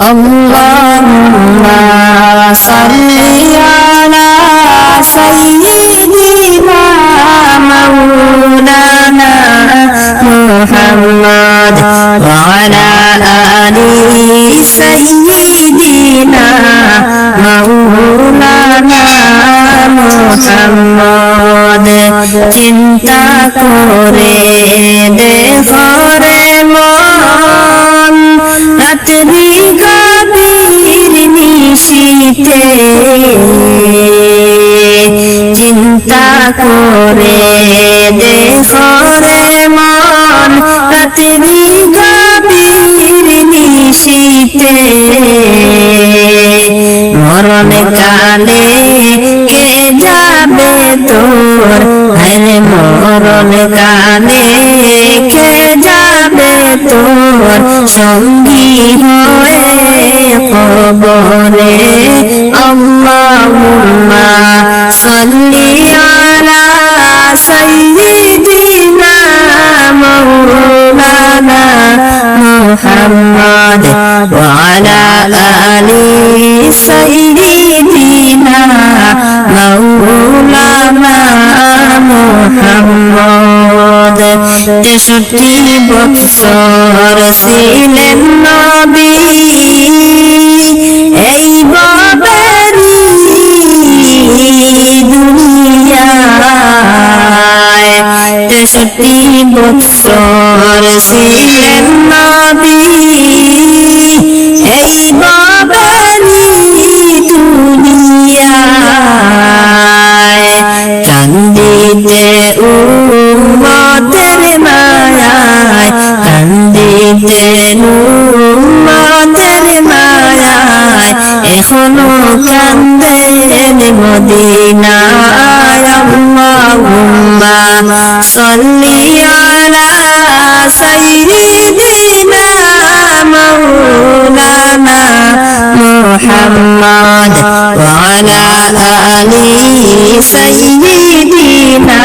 اللهم صل على سيدنا مولانا محمد وعلى آل سيدنا مولانا محمد চিন্তা করে দেখরে মন রাত্রি গভীর নিশীতে। চিন্তা করে দেখরে মন রাত্রি গভীর নিশীতে। মরণ কালে কে যাবে তোর? হরে মরণ কালে কে যাবে তোর সঙ্গী হয়ে কবরে আল্লাহুম্মা সাল্লি আলা সাইয়্যিদিনা মাওলানা মুহাম্মদ ওয়া আলা আলি তেষট্টি বৎসর ছিলেন নবী এই বাবেরি দুনিয়ায় তেষট্টি বৎসর ছিলেন নবী এই এখনও কান্দেন মদিনায় আল্লাহুম্মা সাল্লি আলা সাইয়্যিদিনা মাওলানা মুহাম্মদ ওয়া আলা আলি সাইয়্যিদিনা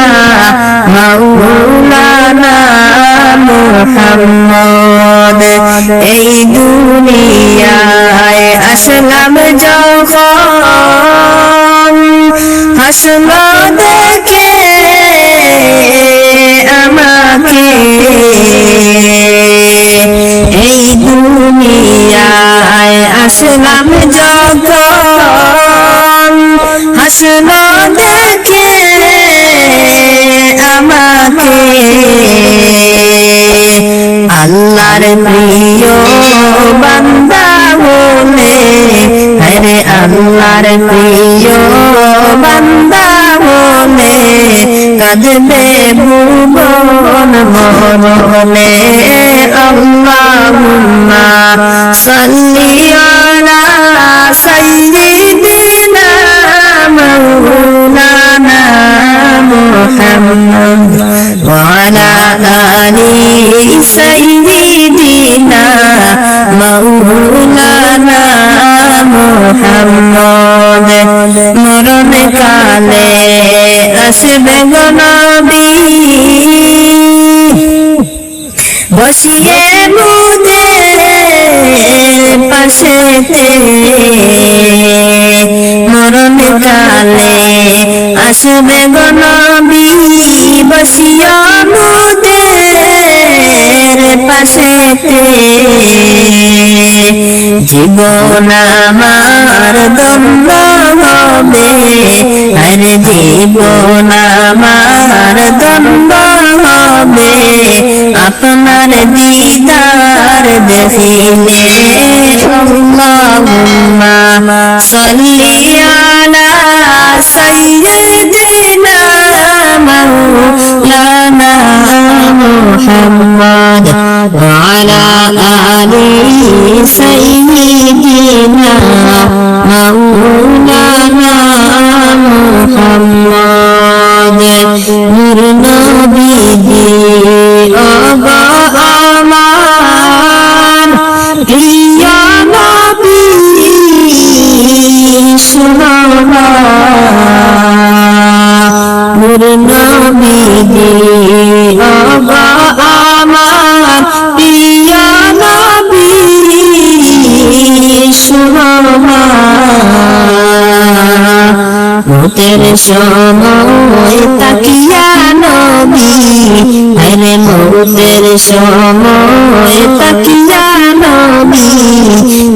মাওলানা মুহাম্মদ। এই আসলাম যখন হাসল দেখে আমাকে, এই দুনিয়ায় আসলাম যখন হাসল দেখে আমাকে, আল্লাহর প্রিয় বান্দা বলে রে আল্লাহর প্রিয় বান্দা হলে কাঁদবে ভুবন মরণে আল্লাহুম্মা সাল্লি আলা সাইয়্যিদিনা মাওলানা মুহাম্মদ ওয়া আলা আলি সাইয়্যিদিনা মাওলানা মোহাম্মদ মরণ কালে আসবে গনবী বসিয়ে মুদের পাশেতে মরণ কালে আসবে গনবী বসিয়া মুদের পাশেতে জীবন আমার দম্ভ হবে। আরে জীবন আমার দম্ভ হবে। আপনার দিদার দেখিলে আল্লাহুম্মা সাল্লি আলা সাইয়্যিদিনা মাওলানা মুহাম্মদ ওয়া আলা আলি সাইয়্যিদিনা মাওলানা মুহাম্মদ নূর নবীজি অগা আমার প্রিয় নবী মতের সময় তাকিয়া নবী, আরে মতের সময় তাকিয়া নবী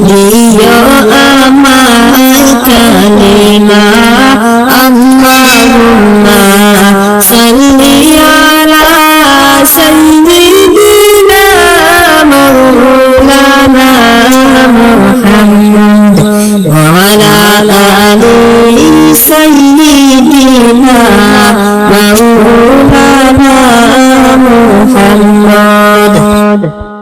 দিও আমার কালিমা আল্লাহুম্মা সাল্লি আলা সাইয়্যিদিনা মাওলানা Uh...